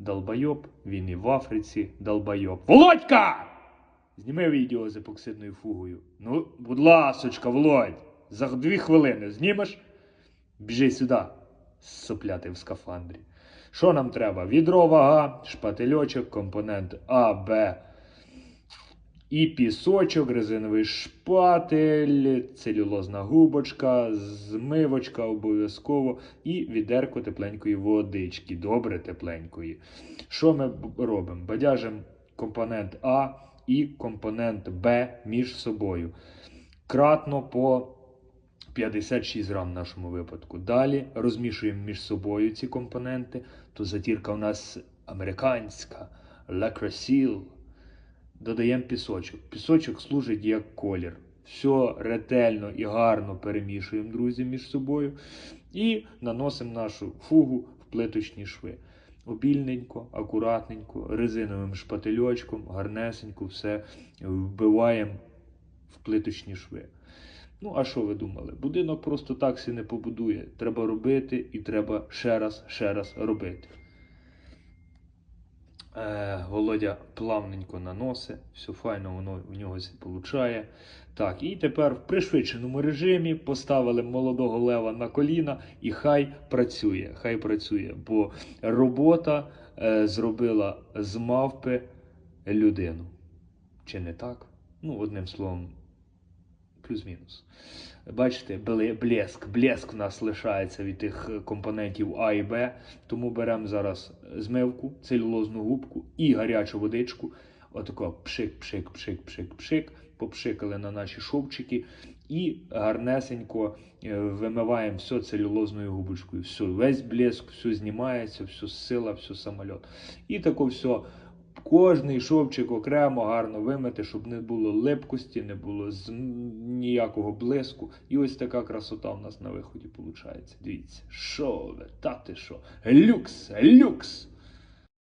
долбойоб, він і в Африці долбойоб. Володька! Зніми відео з епоксидною фугою. Ну, будь ласочка, Володь, за дві хвилини знімеш? Біжи сюди, сопляти в скафандрі. Що нам треба? Відро вага, шпательочок, компонент А, Б і пісочок, резиновий шпатель, целюлозна губочка, змивочка обов'язково і відерко тепленької водички, добре тепленької. Що ми робимо? Бадяжимо компонент А і компонент Б між собою. Кратно по 56 грам в нашому випадку. Далі розмішуємо між собою ці компоненти. То затірка у нас американська, La Crocille. Додаємо пісочок. Пісочок служить як колір. Все ретельно і гарно перемішуємо, друзі, між собою. І наносимо нашу фугу в плиточні шви. Обільненько, акуратненько, резиновим шпательочком, гарнесенько все вбиваємо в плиточні шви. Ну, а що ви думали? Будинок просто таксі не побудує. Треба робити і треба ще раз, ще раз робити. Е, Володя плавненько наносить, все файно воно в нього получає. Так, і тепер в пришвидшеному режимі поставили молодого лева на коліна і хай працює. Хай працює, бо робота е, зробила з мавпи людину. Чи не так? Ну, одним словом, плюс-мінус. Бачите, блеск, блеск в нас лишається від тих е, компонентів А і Б. Тому беремо зараз змивку, целюлозну губку і гарячу водичку. Отако пшик, пшик, пшик, пшик, пшик. Попшикали на наші шовчики і гарнесенько е, вимиваємо все целюлозною губочкою. Все, весь блеск, все знімається, все сила, все самольот. І тако все. Кожний шовчик окремо гарно вимити, щоб не було липкості, не було з- ніякого блиску. І ось така красота в нас на виході виходить. Дивіться, шо, та ти що? Люкс, люкс!